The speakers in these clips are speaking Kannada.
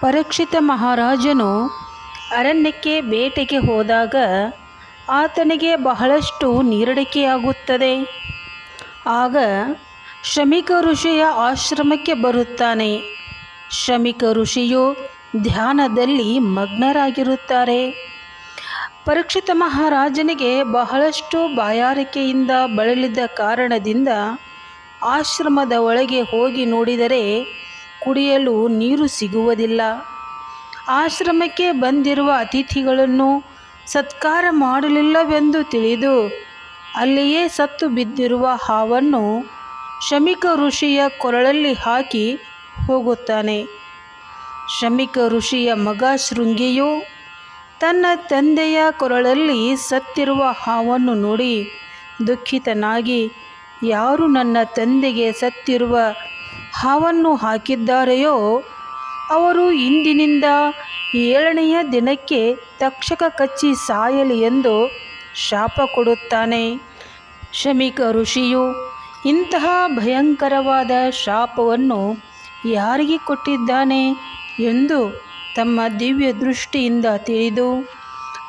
ಪರೀಕ್ಷಿತ ಮಹಾರಾಜನು ಅರಣ್ಯಕ್ಕೆ ಬೇಟೆಗೆ ಹೋದಾಗ ಆತನಿಗೆ ಬಹಳಷ್ಟು ನೀರಡಿಕೆಯಾಗುತ್ತದೆ. ಆಗ ಶ್ರಮಿಕ ಋಷಿಯ ಆಶ್ರಮಕ್ಕೆ ಬರುತ್ತಾನೆ. ಶ್ರಮಿಕ ಋಷಿಯು ಧ್ಯಾನದಲ್ಲಿ ಮಗ್ನರಾಗಿರುತ್ತಾರೆ. ಪರೀಕ್ಷಿತ ಮಹಾರಾಜನಿಗೆ ಬಹಳಷ್ಟು ಬಾಯಾರಿಕೆಯಿಂದ ಬಳಲಿದ್ದ ಕಾರಣದಿಂದ ಆಶ್ರಮದ ಒಳಗೆ ಹೋಗಿ ನೋಡಿದರೆ ಕುಡಿಯಲು ನೀರು ಸಿಗುವುದಿಲ್ಲ. ಆಶ್ರಮಕ್ಕೆ ಬಂದಿರುವ ಅತಿಥಿಗಳನ್ನು ಸತ್ಕಾರ ಮಾಡಲಿಲ್ಲವೆಂದು ತಿಳಿದು ಅಲ್ಲಿಯೇ ಸತ್ತು ಬಿದ್ದಿರುವ ಹಾವನ್ನು ಶಮಿಕ ಋಷಿಯ ಕೊರಳಲ್ಲಿ ಹಾಕಿ ಹೋಗುತ್ತಾನೆ. ಶಮಿಕ ಋಷಿಯ ಮಗ ಶೃಂಗಿಯು ತನ್ನ ತಂದೆಯ ಕೊರಳಲ್ಲಿ ಸತ್ತಿರುವ ಹಾವನ್ನು ನೋಡಿ ದುಃಖಿತನಾಗಿ, ಯಾರು ನನ್ನ ತಂದೆಗೆ ಸತ್ತಿರುವ ಹಾವನ್ನು ಹಾಕಿದ್ದಾರೆಯೋ? ಅವರು ಇಂದಿನಿಂದ ಏಳನೆಯ ದಿನಕ್ಕೆ ತಕ್ಷಕ ಕಚ್ಚಿ ಸಾಯಲಿ ಎಂದು ಶಾಪ ಕೊಡುತ್ತಾನೆ. ಶಮಿಕ ಋಷಿಯು ಇಂತಹ ಭಯಂಕರವಾದ ಶಾಪವನ್ನು ಯಾರಿಗೆ ಕೊಟ್ಟಿದ್ದಾನೆ ಎಂದು ತಮ್ಮ ದಿವ್ಯ ದೃಷ್ಟಿಯಿಂದ ತಿಳಿದು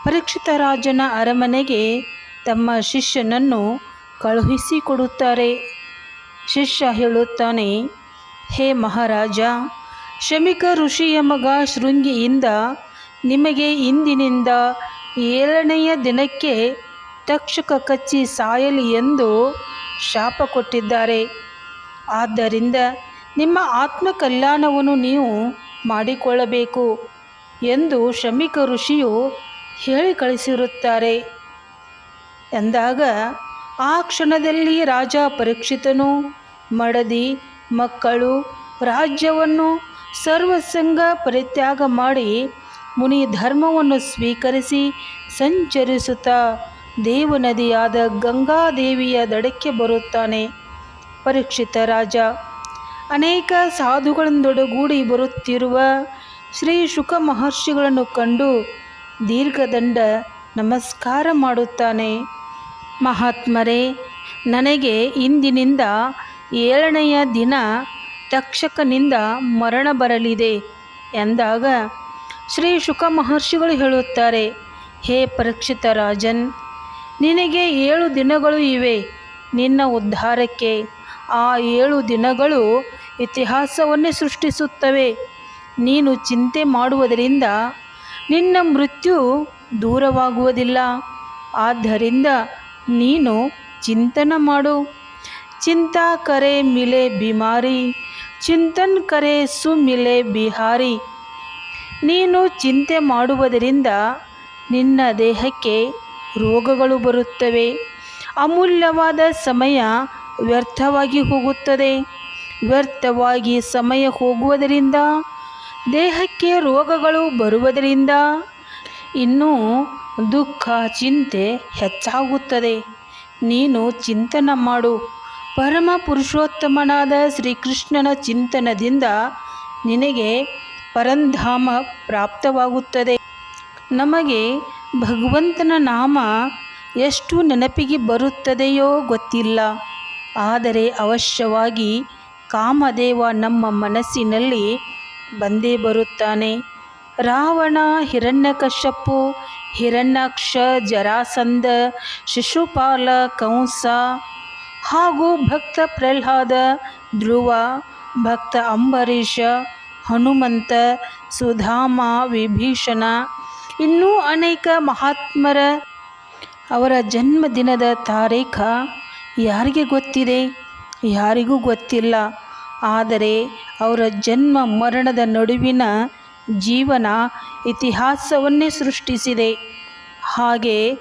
ಪರೀಕ್ಷಿತ ರಾಜನ ಅರಮನೆಗೆ ತಮ್ಮ ಶಿಷ್ಯನನ್ನು ಕಳುಹಿಸಿಕೊಡುತ್ತಾರೆ ಶಿಷ್ಯ ಹೇಳುತ್ತಾನೆ ಹೇ ಮಹಾರಾಜ ಶಮಿಕ ಋಷಿಯ ಮಗ ಶೃಂಗಿಯಿಂದ ನಿಮಗೆ ಇಂದಿನಿಂದ ಏಳನೆಯ ದಿನಕ್ಕೆ ತಕ್ಷಕ ಕಚ್ಚಿ ಸಾಯಲಿ ಎಂದು ಶಾಪ ಕೊಟ್ಟಿದ್ದಾರೆ. ಆದ್ದರಿಂದ ನಿಮ್ಮ ಆತ್ಮ ಕಲ್ಯಾಣವನ್ನು ನೀವು ಮಾಡಿಕೊಳ್ಳಬೇಕು ಎಂದು ಶಮಿಕ ಋಷಿಯು ಹೇಳಿ ಕಳಿಸಿರುತ್ತಾರೆ. ಎಂದಾಗ ಆ ಕ್ಷಣದಲ್ಲಿ ರಾಜ ಪರೀಕ್ಷಿತನು, ಮಡದಿ ಮಕ್ಕಳು ರಾಜ್ಯವನ್ನು ಸರ್ವಸಂಗ ಪರಿತ್ಯಾಗ ಮಾಡಿ ಮುನಿ ಧರ್ಮವನ್ನು ಸ್ವೀಕರಿಸಿ ಸಂಚರಿಸುತ್ತಾ ದೇವನದಿಯಾದ ಗಂಗಾದೇವಿಯ ದಡಕ್ಕೆ ಬರುತ್ತಾನೆ. ಪರೀಕ್ಷಿತ ರಾಜ, ಅನೇಕ ಸಾಧುಗಳೊಂದೊಡಗೂಡಿ ಬರುತ್ತಿರುವ ಶ್ರೀ ಶುಕ ಮಹರ್ಷಿಗಳನ್ನು ಕಂಡು ದೀರ್ಘದಂಡ ನಮಸ್ಕಾರ ಮಾಡುತ್ತಾನೆ. ಮಹಾತ್ಮರೇ, ನನಗೆ ಇಂದಿನಿಂದ ಏಳನೆಯ ದಿನ ತಕ್ಷಕನಿಂದ ಮರಣ ಬರಲಿದೆ. ಎಂದಾಗ ಶ್ರೀ ಶುಕ ಮಹರ್ಷಿಗಳು ಹೇಳುತ್ತಾರೆ, ಹೇ ಪರೀಕ್ಷಿತ ರಾಜನ್, ನಿನಗೆ ಏಳು ದಿನಗಳು ಇವೆ. ನಿನ್ನ ಉದ್ಧಾರಕ್ಕೆ ಆ ಏಳು ದಿನಗಳು ಇತಿಹಾಸವನ್ನೇ ಸೃಷ್ಟಿಸುತ್ತವೆ. ನೀನು ಚಿಂತೆ ಮಾಡುವುದರಿಂದ ನಿನ್ನ ಮೃತ್ಯು ದೂರವಾಗುವುದಿಲ್ಲ. ಆದ್ದರಿಂದ ನೀನು ಚಿಂತನ ಮಾಡು. ಚಿಂತಾ ಕರೆ मिले बीमारी ಚಿಂತನ್ ಕರೆ ಸುಮಿಲೆ ಬಿಹಾರಿ. ನೀನು ಚಿಂತೆ ಮಾಡುವುದರಿಂದ ನಿನ್ನ ದೇಹಕ್ಕೆ ರೋಗಗಳು ಬರುತ್ತವೆ. ಅಮೂಲ್ಯವಾದ ಸಮಯ ವ್ಯರ್ಥವಾಗಿ ಹೋಗುತ್ತದೆ. ವ್ಯರ್ಥವಾಗಿ ಸಮಯ ಹೋಗುವುದರಿಂದ, ದೇಹಕ್ಕೆ ರೋಗಗಳು ಬರುವುದರಿಂದ ಇನ್ನೂ ದುಃಖ ಚಿಂತೆ ಹೆಚ್ಚಾಗುತ್ತದೆ. ನೀನು ಚಿಂತನ ಮಾಡು. ಪರಮ ಪುರುಷೋತ್ತಮನಾದ ಶ್ರೀಕೃಷ್ಣನ ಚಿಂತನದಿಂದ ನಿನಗೆ ಪರಂಧಾಮ ಪ್ರಾಪ್ತವಾಗುತ್ತದೆ. ನಮಗೆ ಭಗವಂತನ ನಾಮ ಎಷ್ಟು ನೆನಪಿಗೆ ಬರುತ್ತದೆಯೋ ಗೊತ್ತಿಲ್ಲ. ಆದರೆ ಅವಶ್ಯವಾಗಿ ಕಾಮದೇವ ನಮ್ಮ ಮನಸ್ಸಿನಲ್ಲಿ ಬಂದೇ ಬರುತ್ತಾನೆ. ರಾವಣ, ಹಿರಣ್ಯಕಶ್ಯಪು, ಹಿರಣ್ಯಾಕ್ಷ ಜರಾಸಂದ ಶಿಶುಪಾಲ, ಕಂಸ ಹಾಗೂ ಭಕ್ತ ಪ್ರಹ್ಲಾದ, ಧ್ರುವ, ಭಕ್ತ ಅಂಬರೀಷ, ಹನುಮಂತ, ಸುಧಾಮ, ವಿಭೀಷಣ, ಇನ್ನೂ ಅನೇಕ ಮಹಾತ್ಮರ ಅವರ ಜನ್ಮದಿನದ ತಾರೀಖ ಯಾರಿಗೆ ಗೊತ್ತಿದೆ? ಯಾರಿಗೂ ಗೊತ್ತಿಲ್ಲ. ಆದರೆ ಅವರ ಜನ್ಮ ಮರಣದ ನಡುವಿನ ಜೀವನ ಇತಿಹಾಸವನ್ನೇ ಸೃಷ್ಟಿಸಿದೆ. ಹಾಗೆ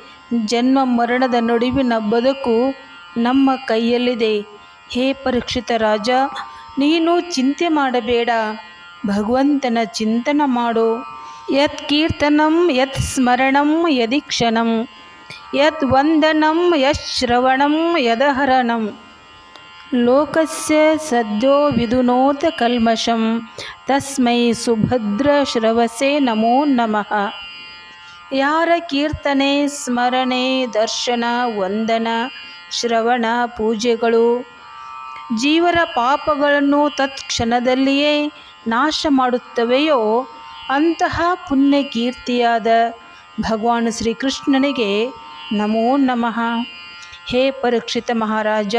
ಜನ್ಮ ಮರಣದ ನಡುವಿನ ಬದುಕು ನಮ್ಮ ಕೈಯಲ್ಲಿದೆ. ಹೇ ಪರೀಕ್ಷಿತ ರಾಜ, ನೀನು ಚಿಂತೆ ಮಾಡಬೇಡ. ಭಗವಂತನ ಚಿಂತನ ಮಾಡು. ಯತ್ ಕೀರ್ತನಂ, ಯತ್ ಸ್ಮರಣಂ ಯದೀಕ್ಷಣಂ ಯತ್ ವಂದನಂ ಯತ್ ಶ್ರವಣಂ, ಯದಹರಣಂ. ಲೋಕಸ್ಯ ಸದ್ಯೋ ವಿದುನೋತ ಕಲ್ಮಷಂ. ತಸ್ಮೈ ಸುಭದ್ರ ಶ್ರವಸೆ ನಮೋ ನಮಃ. ಯಾರ ಕೀರ್ತನೆ, ಸ್ಮರಣೆ, ದರ್ಶನ, ವಂದನ ಶ್ರವಣ ಪೂಜೆಗಳು. ಜೀವರ ಪಾಪಗಳನ್ನು ತತ್ಕ್ಷಣದಲ್ಲಿಯೇ ನಾಶ ಮಾಡುತ್ತವೆಯೋ ಅಂತಹ ಪುಣ್ಯ ಕೀರ್ತಿಯಾದ ಭಗವಾನ್ ಶ್ರೀಕೃಷ್ಣನಿಗೆ ನಮೋ ನಮಃ. ಹೇ ಪರೀಕ್ಷಿತ ಮಹಾರಾಜ,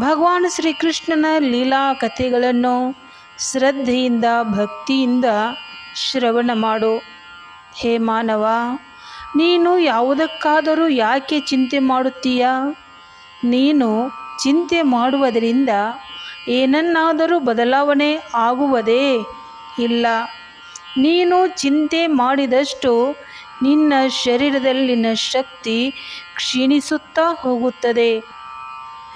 ಭಗವಾನ್ ಶ್ರೀಕೃಷ್ಣನ ಲೀಲಾ ಕಥೆಗಳನ್ನು ಶ್ರದ್ಧೆಯಿಂದ, ಭಕ್ತಿಯಿಂದ ಶ್ರವಣ ಮಾಡು. ಹೇ ಮಾನವ, ನೀನು ಯಾವುದಕ್ಕಾದರೂ ಯಾಕೆ ಚಿಂತೆ ಮಾಡುತ್ತೀಯ? ನೀನು ಚಿಂತೆ ಮಾಡುವುದರಿಂದ ಏನನ್ನಾದರೂ ಬದಲಾವಣೆ ಆಗುವುದೇ ಇಲ್ಲ. ನೀನು ಚಿಂತೆ ಮಾಡಿದಷ್ಟು ನಿನ್ನ ಶರೀರದಲ್ಲಿನ ಶಕ್ತಿ ಕ್ಷೀಣಿಸುತ್ತಾ ಹೋಗುತ್ತದೆ.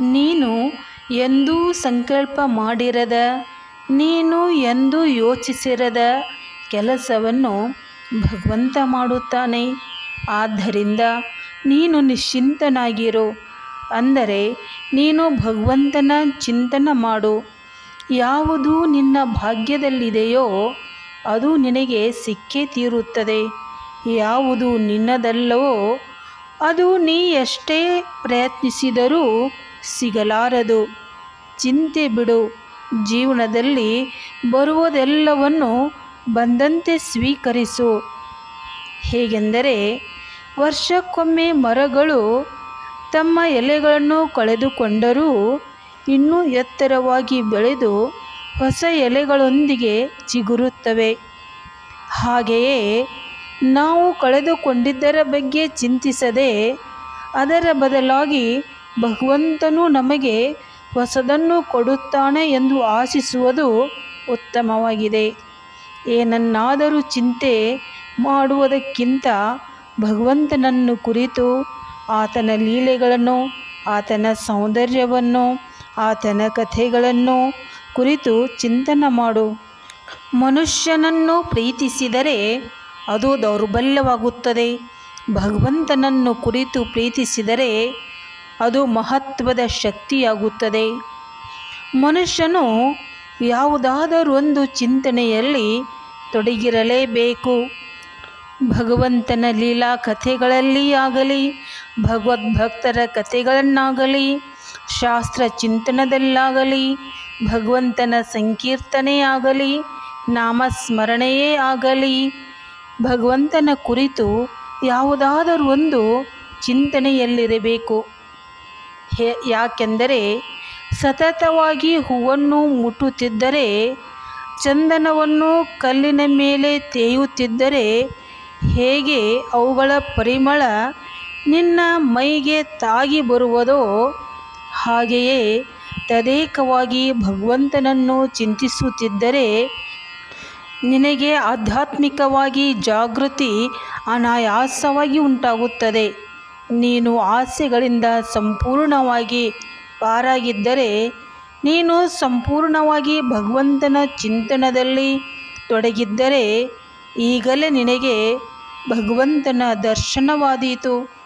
ನೀನು ಎಂದೂ ಸಂಕಲ್ಪ ಮಾಡಿರದ, ನೀನು ಎಂದೂ ಯೋಚಿಸಿರದ ಕೆಲಸವನ್ನು ಭಗವಂತ ಮಾಡುತ್ತಾನೆ. ಆದ್ದರಿಂದ ನೀನು ನಿಶ್ಚಿಂತನಾಗಿರು. ಅಂದರೆ, ನೀನು ಭಗವಂತನ ಚಿಂತನ ಮಾಡು. ಯಾವುದು ನಿನ್ನ ಭಾಗ್ಯದಲ್ಲಿದೆಯೋ, ಅದು ನಿನಗೆ ಸಿಕ್ಕೇ ತೀರುತ್ತದೆ. ಯಾವುದು ನಿನ್ನದಲ್ಲವೋ, ಅದು ನೀ ಎಷ್ಟೇ ಪ್ರಯತ್ನಿಸಿದರೂ ಸಿಗಲಾರದು. ಚಿಂತೆ ಬಿಡು. ಜೀವನದಲ್ಲಿ ಬರುವುದೆಲ್ಲವನ್ನು ಬಂದಂತೆ ಸ್ವೀಕರಿಸು. ಹೇಗೆಂದರೆ, ವರ್ಷಕ್ಕೊಮ್ಮೆ ಮರಗಳು ತಮ್ಮ ಎಲೆಗಳನ್ನು ಕಳೆದುಕೊಂಡರೂ ಇನ್ನೂ ಎತ್ತರವಾಗಿ ಬೆಳೆದು ಹೊಸ ಎಲೆಗಳೊಂದಿಗೆ ಚಿಗುರುತ್ತವೆ. ಹಾಗೆಯೇ ನಾವು ಕಳೆದುಕೊಂಡಿದ್ದರ ಬಗ್ಗೆ ಚಿಂತಿಸದೆ ಅದರ ಬದಲಾಗಿ ಭಗವಂತನು ನಮಗೆ ಹೊಸದನ್ನು ಕೊಡುತ್ತಾನೆ ಎಂದು ಆಶಿಸುವುದು ಉತ್ತಮವಾಗಿದೆ. ಏನನ್ನಾದರೂ ಚಿಂತೆ ಮಾಡುವುದಕ್ಕಿಂತ ಭಗವಂತನನ್ನು ಕುರಿತು ಆತನ ಲೀಲೆಗಳನ್ನು, ಆತನ ಸೌಂದರ್ಯವನ್ನು, ಆತನ ಕಥೆಗಳನ್ನು ಕುರಿತು ಚಿಂತನ ಮಾಡು. ಮನುಷ್ಯನನ್ನು ಪ್ರೀತಿಸಿದರೆ ಅದು ದೌರ್ಬಲ್ಯವಾಗುತ್ತದೆ. ಭಗವಂತನನ್ನು ಕುರಿತು ಪ್ರೀತಿಸಿದರೆ ಅದು ಮಹತ್ವದ ಶಕ್ತಿಯಾಗುತ್ತದೆ. ಮನುಷ್ಯನು ಯಾವುದಾದರೊಂದು ಚಿಂತನೆಯಲ್ಲಿ ತೊಡಗಿರಲೇಬೇಕು. ಭಗವಂತನ ಲೀಲಾ ಕಥೆಗಳಲ್ಲಿ ಆಗಲಿ ಭಗವದ್ಭಕ್ತರ ಕಥೆಗಳನ್ನಾಗಲಿ ಶಾಸ್ತ್ರ ಚಿಂತನದಲ್ಲಾಗಲಿ ಭಗವಂತನ ಸಂಕೀರ್ತನೆಯಾಗಲಿ, ನಾಮಸ್ಮರಣೆಯೇ ಆಗಲಿ, ಭಗವಂತನ ಕುರಿತು ಯಾವುದಾದರೂ ಒಂದು ಚಿಂತನೆಯಲ್ಲಿರಬೇಕು. ಹೇ, ಯಾಕೆಂದರೆ ಸತತವಾಗಿ ಹೂವನ್ನು ಮುಟ್ಟುತ್ತಿದ್ದರೆ, ಚಂದನವನ್ನು ಕಲ್ಲಿನ ಮೇಲೆ ತೇಯುತ್ತಿದ್ದರೆ ಹೇಗೆ ಅವುಗಳ ಪರಿಮಳ ನಿನ್ನ ಮೈಗೆ ತಾಗಿ ಬರುವುದೋ ಹಾಗೆಯೇ ತದೇಕವಾಗಿ ಭಗವಂತನನ್ನು ಚಿಂತಿಸುತ್ತಿದ್ದರೆ ನಿನಗೆ ಆಧ್ಯಾತ್ಮಿಕವಾಗಿ ಜಾಗೃತಿ ಅನಾಯಾಸವಾಗಿ ಉಂಟಾಗುತ್ತದೆ. ನೀನು ಆಸೆಗಳಿಂದ ಸಂಪೂರ್ಣವಾಗಿ ಪಾರಾಗಿದ್ದರೆ ನೀನು ಸಂಪೂರ್ಣವಾಗಿ ಭಗವಂತನ ಚಿಂತನದಲ್ಲಿ ತೊಡಗಿದ್ದರೆ ಈಗಲೇ ನಿನಗೆ ಭಗವಂತನ ದರ್ಶನವಾದೀತು.